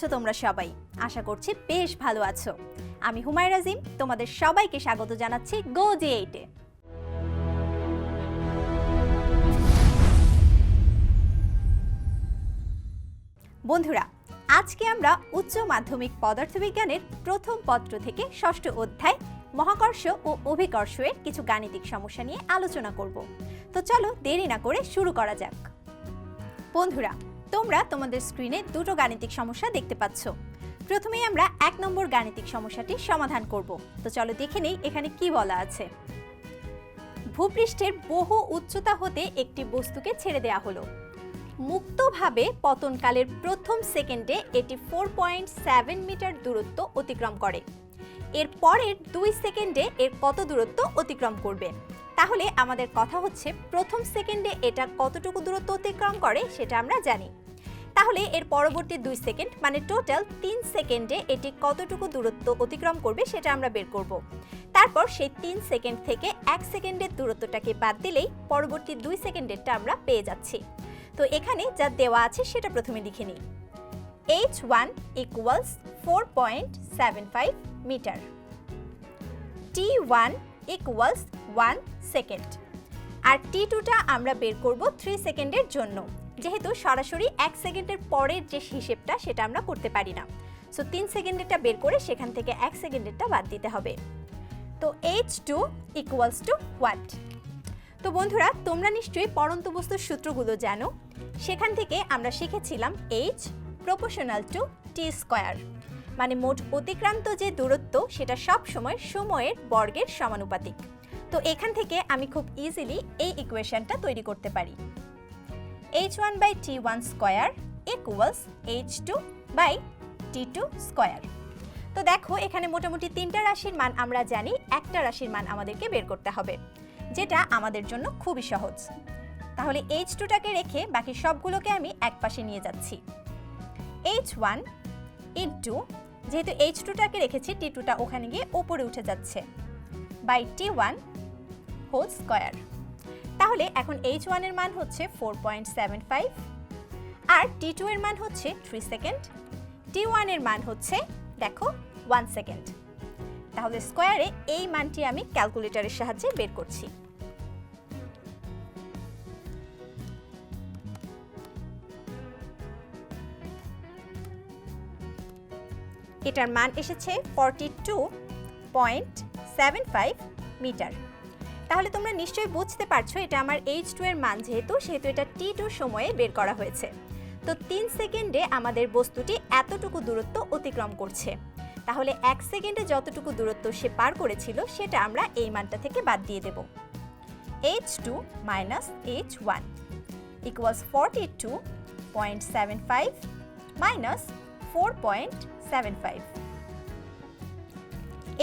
আছো তোমরা সবাই। আশা করছি বেশ ভালো আছো। আমি হুমায়রা জিম তোমাদের সবাইকে স্বাগত জানাচ্ছি গো জি এইটে বন্ধুরা, আজকে আমরা উচ্চ মাধ্যমিক পদার্থবিজ্ঞানের প্রথম পত্র থেকে ষষ্ঠ অধ্যায়, মহাকর্ষ ও অভিকর্ষ এর কিছু গাণিতিক সমস্যা নিয়ে আলোচনা করব। তো চলো দেরি না করে শুরু করা যাক। বন্ধুরা তোমরা তোমাদের স্ক্রিনে দুটো গাণিতিক সমস্যা দেখতে পাচ্ছ। প্রথমেই আমরা এক নম্বর গাণিতিক সমস্যাটি সমাধান করব। তো চলো দেখে নেই এখানে কি বলা আছে। ভূপৃষ্ঠের বহু উচ্চতা হতে একটি বস্তুকে ছেড়ে দেওয়া হলো। মুক্তভাবে পতনকালের প্রথম সেকেন্ডে এটি ফোর পয়েন্ট সেভেন মিটার দূরত্ব অতিক্রম করে। এর পরের দুই সেকেন্ডে এর কত দূরত্ব অতিক্রম করবে? তাহলে আমাদের কথা হচ্ছে প্রথম সেকেন্ডে এটা কতটুকু দূরত্ব অতিক্রম করে সেটা আমরা জানি। তাহলে এর পরবর্তী দুই সেকেন্ড মানে টোটাল তিন সেকেন্ডে এটি কতটুকু দূরত্ব অতিক্রম করবে সেটা আমরা বের করব। তারপর সেই তিন সেকেন্ড থেকে এক সেকেন্ডের দূরত্বটাকে বাদ দিলেই পরবর্তী দুই সেকেন্ডেরটা আমরা পেয়ে যাচ্ছি। তো এখানে যা দেওয়া আছে সেটা প্রথমে লিখে নিই। H one equals four point seven five metre T one equals one second আর টি টুটা আমরা বের করব থ্রি সেকেন্ডের জন্য। যেহেতু সরাসরি এক সেকেন্ডের পরের যে হিসেবটা, সেটা আমরা করতে পারি না। সো তিন সেকেন্ডেরটা বের করে সেখান থেকে এক সেকেন্ডেরটা বাদ দিতে হবে। তো H two equals to what তো বন্ধুরা, তোমরা নিশ্চয়ই পরন্ত বস্তুর সূত্রগুলো জানো। সেখান থেকে আমরা শিখেছিলাম H proportional to T square মানে মোট অতিক্রান্ত যে দূরত্ব, সেটা সব সময় সময়ের বর্গের সমানুপাতিক। তো এখান থেকে আমি খুব ইজিলি এই ইকুয়েশনটা তৈরি করতে পারি। H one by T one square equals H two by T two square তো দেখো, এখানে মোটামুটি তিনটা রাশির মান আমরা জানি, একটা রাশির মান আমাদেরকে বের করতে হবে, যেটা আমাদের জন্য খুবই সহজ। তাহলে এইচ টুটাকে রেখে বাকি সবগুলোকে আমি এক পাশে নিয়ে যাচ্ছি। এইচ ওয়ান ইন্টু যেহেতু এইচ টুটাকে রেখেছি টি টুটা ওখানে গিয়ে ওপরে উঠে যাচ্ছে। By T one whole square তাহলে এখন এইচ ওয়ানের মান হচ্ছে ফোর পয়েন্ট সেভেন ফাইভ আর টি টু এর মান হচ্ছে থ্রি সেকেন্ড টি ওয়ানের মান হচ্ছে, দেখো ওয়ান সেকেন্ড তাহলে স্কোয়ারে এই মানটি আমি ক্যালকুলেটরের সাহায্যে বের করছি। এটার মান এসেছে forty two point seven five metre. তাহলে তোমরা নিশ্চয়ই বুঝতে পারছ এটা আমার এইচ টু এর মান যেহেতু, সেহেতু এটা টি টু সময়ে বের করা হয়েছে। তো তিন সেকেন্ডে আমাদের বস্তুটি এতটুকু দূরত্ব অতিক্রম করছে। তাহলে এক সেকেন্ডে যতটুকু দূরত্ব সে পার করেছিল, সেটা আমরা এই মানটা থেকে বাদ দিয়ে দেব। H two minus H one equals forty two point seven five minus four point seven five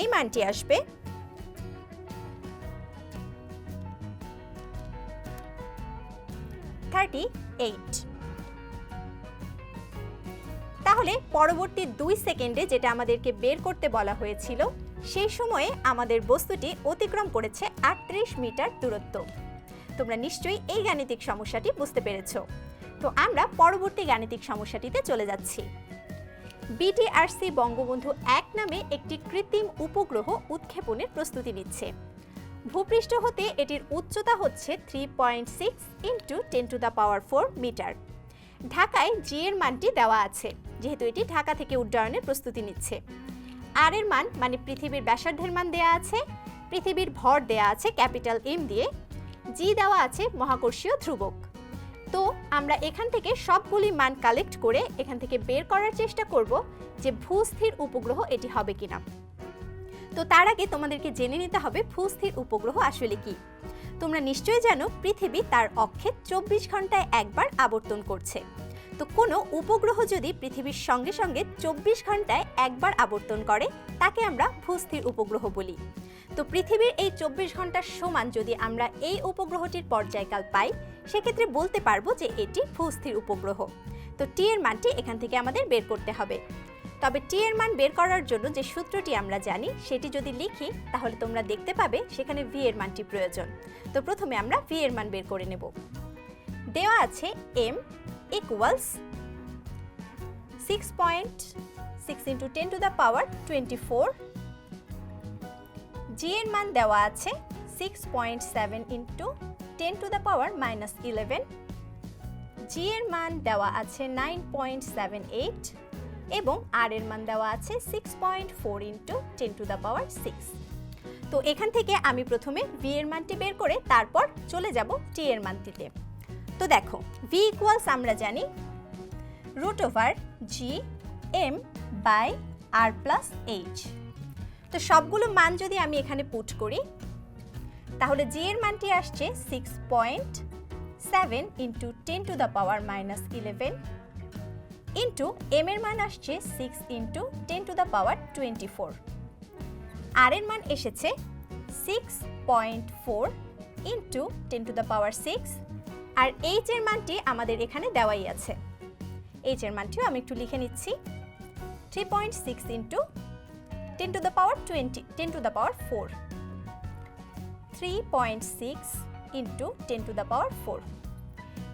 এই মানটি আসবে থার্টি এইট তাহলে পরবর্তী দুই সেকেন্ডে যেটা আমাদেরকে বের করতে বলা হয়েছিল, সেই সময়ে আমাদের বস্তুটি অতিক্রম করেছে আটত্রিশ মিটার দূরত্ব। তোমরা নিশ্চয়ই এই গাণিতিক সমস্যাটি বুঝতে পেরেছ। তো আমরা পরবর্তী গাণিতিক সমস্যাটিতে চলে যাচ্ছি। বিটিআরসি বঙ্গবন্ধু এক নামে একটি কৃত্রিম উপগ্রহ উৎক্ষেপণের প্রস্তুতি নিচ্ছে। ভূপৃষ্ঠ হতে এটির উচ্চতা হচ্ছে three point six into ten to the power four metre ঢাকায় জি এর মানটি দেওয়া আছে, যেহেতু এটি ঢাকা থেকে উড্ডয়নের প্রস্তুতি নিচ্ছে। আর এর মান মানে পৃথিবীর ব্যাসার্ধের মান দেয়া আছে, পৃথিবীর ভর দেয়া আছে ক্যাপিটাল এম দিয়ে। জি দেওয়া আছে মহাকর্ষীয় ধ্রুবক। তো আমরা এখান থেকে সবগুলি মান কালেক্ট করে এখান থেকে বের করার চেষ্টা করব যে ভূস্থির উপগ্রহ এটি হবে কিনা। তো তার আগে তোমাদেরকে জেনে নিতে হবে ভূস্থির উপগ্রহ আসলে কি। তোমরা নিশ্চয়ই জানো পৃথিবী তার অক্ষে চব্বিশ ঘন্টায় একবার আবর্তন করছে। তো কোনো উপগ্রহ যদি পৃথিবীর সঙ্গে সঙ্গে চব্বিশ ঘন্টায় একবার আবর্তন করে, তাকে আমরা ভূস্থির উপগ্রহ বলি। তো পৃথিবীর এই চব্বিশ ঘণ্টার সমান যদি আমরা এই উপগ্রহটির পর্যায়কাল পাই, সেক্ষেত্রে বলতে পারব যে এটি ভূস্থির উপগ্রহ। তো টি এর মানটি এখান থেকে আমাদের বের করতে হবে। তবে টি এর মান বের করার জন্য যে সূত্রটি আমরা জানি, সেটি যদি লিখি, তাহলে তোমরা দেখতে পাবে সেখানে ভি এর মানটি প্রয়োজন। তো প্রথমে আমরা ভি এর মান বের করে নেব। দেওয়া আছে M equals six point six into ten to the power twenty four G এর মান দেওয়া আছে six point seven into ten to the power minus eleven G এর মান দেওয়া আছে নাইন পয়েন্ট সেভেন এইট এবং আর এর মান দেওয়া আছে six point four into ten to the power six তো এখান থেকে আমি প্রথমে ভি এর মানটি বের করে তারপর চলে যাব টি এর মানটিতে। তো দেখো ভি ইকুয়ালস আমরা জানি root over G M by R plus H তো সবগুলো মান যদি আমি এখানে পুট করি, তাহলে জি এর মানটি আসছে six point seven into ten to the power minus eleven into M এর মান আসছে six into ten to the power twenty four R এর মান এসেছে six point four into ten to the power six R H এর মানটি আমাদের এখানে দেওয়াই আছে। এইচ এর মানটিও আমি একটু লিখে নিচ্ছি three point six into ten to the power twenty ten to the power four three point six into ten to the power four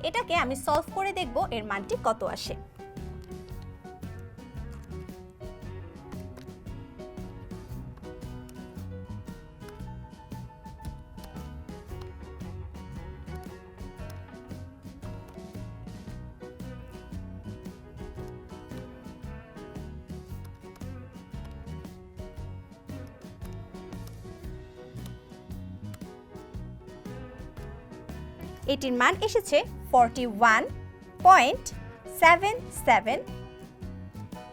এটাকে আমি সলভ করে দেখব এর মানটি কত আসে। এটির মান এসেছে forty one point seven seven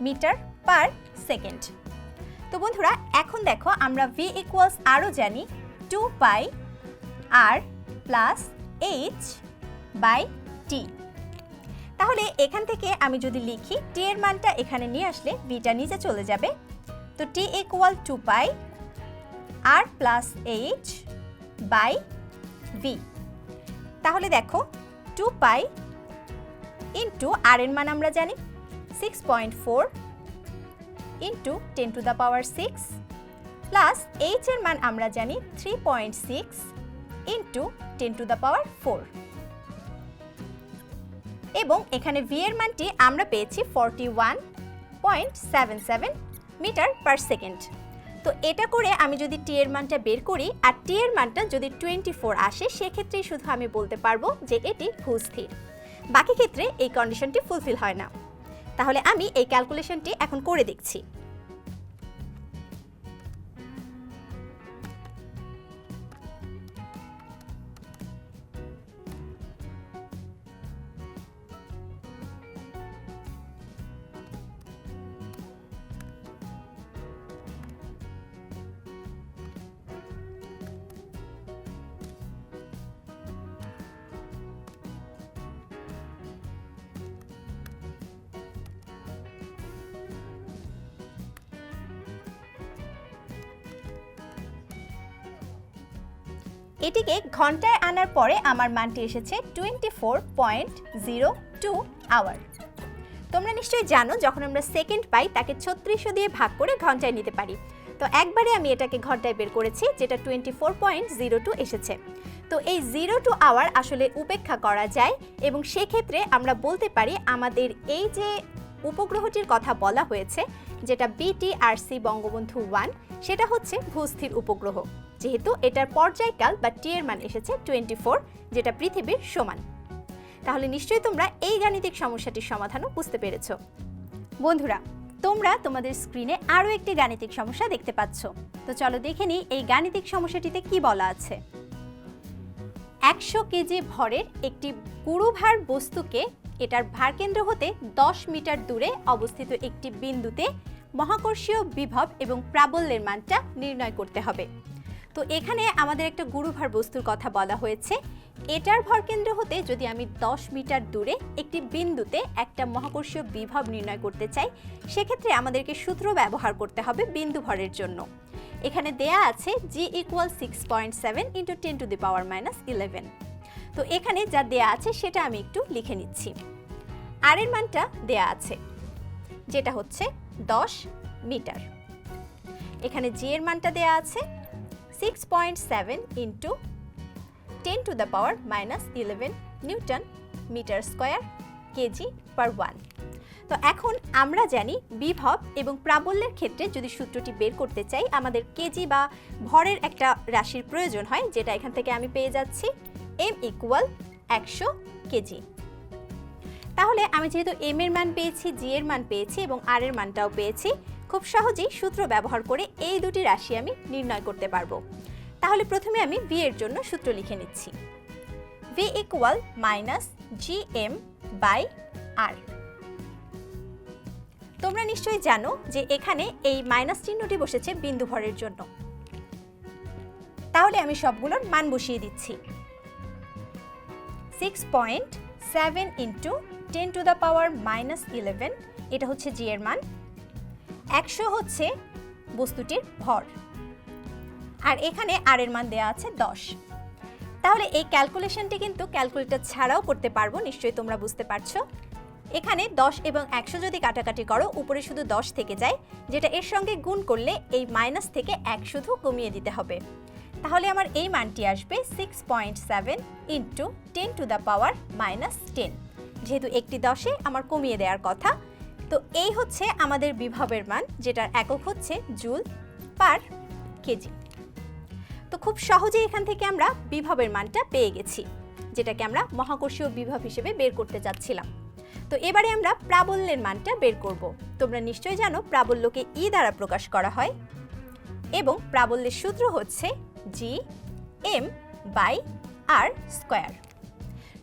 metre per second তো বন্ধুরা, এখন দেখো আমরা ভি ইকুয়ালস আরও জানি two pi R plus H by T তাহলে এখান থেকে আমি যদি লিখি টি এর মানটা এখানে নিয়ে আসলে ভিটা নিচে চলে যাবে। তো T equal to pi R plus H by V তাহলে দেখো টু পাই ইন্টু আর এর মান আমরা জানি six point four into ten to the power six plus H এর মান আমরা জানি three point six into ten to the power four এবং এখানে ভি এর মানটি আমরা পেয়েছি forty one point seven seven metre per second তো এটা করে আমি যদি টি এর মানটা বের করি আর টি এর মানটা যদি টোয়েন্টি ফোর আসে, সেক্ষেত্রেই শুধু আমি বলতে পারব যে এটি ভূস্থির। বাকি ক্ষেত্রে এই কন্ডিশনটি ফুলফিল হয় না। তাহলে আমি এই ক্যালকুলেশনটি এখন করে দেখছি। এটিকে ঘন্টায় আনার পরে আমার মানটি এসেছে twenty four point zero two hour তোমরা নিশ্চয়ই জানো, যখন আমরা সেকেন্ড পাই, তাকে ছত্রিশশো দিয়ে ভাগ করে ঘন্টায় নিতে পারি। তো একবারে আমি এটাকে ঘন্টায় বের করেছি, যেটা twenty four point zero two এসেছে। তো এই জিরো টু আওয়ার আসলে উপেক্ষা করা যায়, এবং সেক্ষেত্রে আমরা বলতে পারি আমাদের এই যে উপগ্রহটির কথা বলা হয়েছে, যেটা বিটিআরসি বঙ্গবন্ধু ওয়ান সেটা হচ্ছে ভূস্থির উপগ্রহ। যেহেতু এটার পর্যায়কাল বা টি এর মান এসেছে টোয়েন্টি ফোর যেটা পৃথিবীর সমান। তাহলে নিশ্চয়ই তোমরা এই গাণিতিক সমস্যাটির সমাধানও বুঝতে পেরেছ। বন্ধুরা, তোমরা তোমাদের স্ক্রিনে আরও একটি গাণিতিক সমস্যা দেখতে পাচ্ছ। তো চলো দেখে নিই এই গাণিতিক সমস্যাটিতে কি বলা আছে। একশো কেজি ভরের একটি গুরুভার বস্তুকে এটার ভারকেন্দ্র হতে দশ মিটার দূরে অবস্থিত একটি বিন্দুতে মহাকর্ষীয় বিভব এবং প্রাবল্যের মানটা নির্ণয় করতে হবে। তো এখানে আমাদের একটা গুরুভার বস্তুর কথা বলা হয়েছে। এটার ভরকেন্দ্র হতে যদি আমি 10 মিটার দূরে একটি বিন্দুতে একটা মহাকর্ষীয় বিভব নির্ণয় করতে চাই, সেক্ষেত্রে আমাদেরকে সূত্র ব্যবহার করতে হবে বিন্দু ভরের জন্য। এখানে দেয়া আছে G equal six point seven into ten to the power minus eleven তো এখানে যা দেয়া আছে সেটা আমি একটু লিখে নিচ্ছি। আর এর মানটা দেয়া আছে, যেটা হচ্ছে দশ মিটার। এখানে জি এর মানটা দেয়া আছে six point seven into ten to the power minus eleven newton metre square KG per one তো এখন আমরা জানি বিভব এবং প্রাবল্যের ক্ষেত্রে যদি সূত্রটি বের করতে চাই, আমাদের কেজি বা ভরের একটা রাশির প্রয়োজন হয়, যেটা এখান থেকে আমি পেয়ে যাচ্ছি এম ইকুয়াল একশো কেজি তাহলে আমি যেহেতু এম এর মান পেয়েছি জি এর মান পেয়েছি এবং আর এর মানটাও পেয়েছি খুব সহজেই সূত্র ব্যবহার করে এই দুটি রাশি আমি নির্ণয় করতে পারব। তাহলে প্রথমে আমি ভি এর জন্য সূত্র লিখে নিচ্ছি। V equal minus G M by R তোমরা নিশ্চয়ই জানো যে এখানে এই মাইনাস চিহ্নটি বসেছে বিন্দু ভরের জন্য। তাহলে আমি সবগুলোর মান বসিয়ে দিচ্ছি। Six point seven into ten to the power minus eleven এটা হচ্ছে জি এর মান। একশো হচ্ছে বস্তুটির ভর। আর এখানে আর এর মান দেওয়া আছে দশ। তাহলে এই ক্যালকুলেশনটি কিন্তু ক্যালকুলেটর ছাড়াও করতে পারব, নিশ্চয়ই তোমরা বুঝতে পারছ। এখানে দশ এবং একশো যদি কাটাকাটি করো, উপরে শুধু দশ থেকে যায়, যেটা এর সঙ্গে গুণ করলে এই মাইনাস থেকে এক শুধু কমিয়ে দিতে হবে। তাহলে আমার এই মানটি আসবে six point seven into ten to the power minus ten যেহেতু একটি দশে আমার কমিয়ে দেওয়ার কথা তো এই হচ্ছে আমাদের বিভবের মান, যেটার একক হচ্ছে জুল পার কেজি। তো খুব সহজেই এখান থেকে আমরা বিভবের মানটা পেয়ে গেছি, যেটাকে আমরা মহাকর্ষীয় বিভব হিসেবে বের করতে যাচ্ছিলাম। তো এবারে আমরা প্রাবল্যের মানটা বের করব। তোমরা নিশ্চয়ই জানো প্রাবল্যকে ই দ্বারা প্রকাশ করা হয় এবং প্রাবল্যের সূত্র হচ্ছে G M by R square.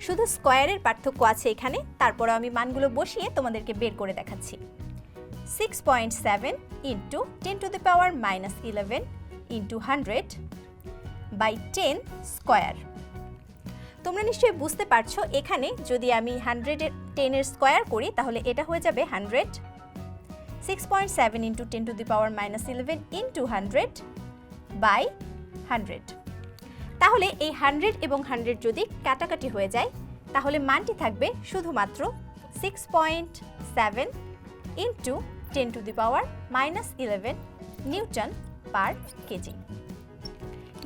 শুধু স্কোয়ারের পার্থক্য আছে এখানে তারপরে আমি মানগুলো বসিয়ে তোমাদেরকে বের করে দেখাচ্ছি। Six point seven into ten to the power minus eleven into hundred by ten square তোমরা নিশ্চয়ই বুঝতে পারছ, এখানে যদি আমি হান্ড্রেডের টেনের স্কোয়ার করি, তাহলে এটা হয়ে যাবে hundred six point seven into ten to the power minus eleven into hundred by hundred তাহলে এই হান্ড্রেড এবং হান্ড্রেড যদি কাটাকাটি হয়ে যায়, তাহলে মানটি থাকবে শুধুমাত্র six point seven into ten to the power minus eleven newton per KG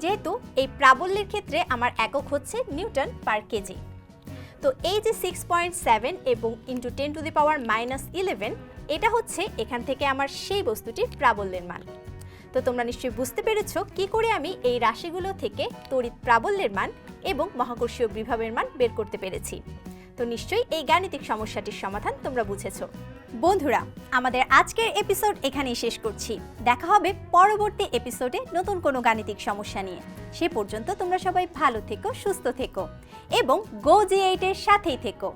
যেহেতু এই প্রাবল্যের ক্ষেত্রে আমার একক হচ্ছে নিউটন পার কেজি। তো এই যে সিক্স পয়েন্ট সেভেন এবং into ten to the power minus eleven এটা হচ্ছে এখান থেকে আমার সেই বস্তুটির প্রাবল্যের মান। তো তোমরা নিশ্চয়ই বুঝতে পেরেছ কি করে আমি এই রাশিগুলো থেকে তড়িৎ প্রাবল্যের মান এবং মহাকর্ষীয় বিভবের মান বের করতে পেরেছি। তো নিশ্চয়ই এই গাণিতিক সমস্যাটির সমাধান তোমরা বুঝেছ। বন্ধুরা, আমাদের আজকের এপিসোড এখানেই শেষ করছি। দেখা হবে পরবর্তী এপিসোডে নতুন কোনো গাণিতিক সমস্যা নিয়ে। সে পর্যন্ত তোমরা সবাই ভালো থেকো, সুস্থ থেকো এবং গো জি এইটের সাথেই থেকো।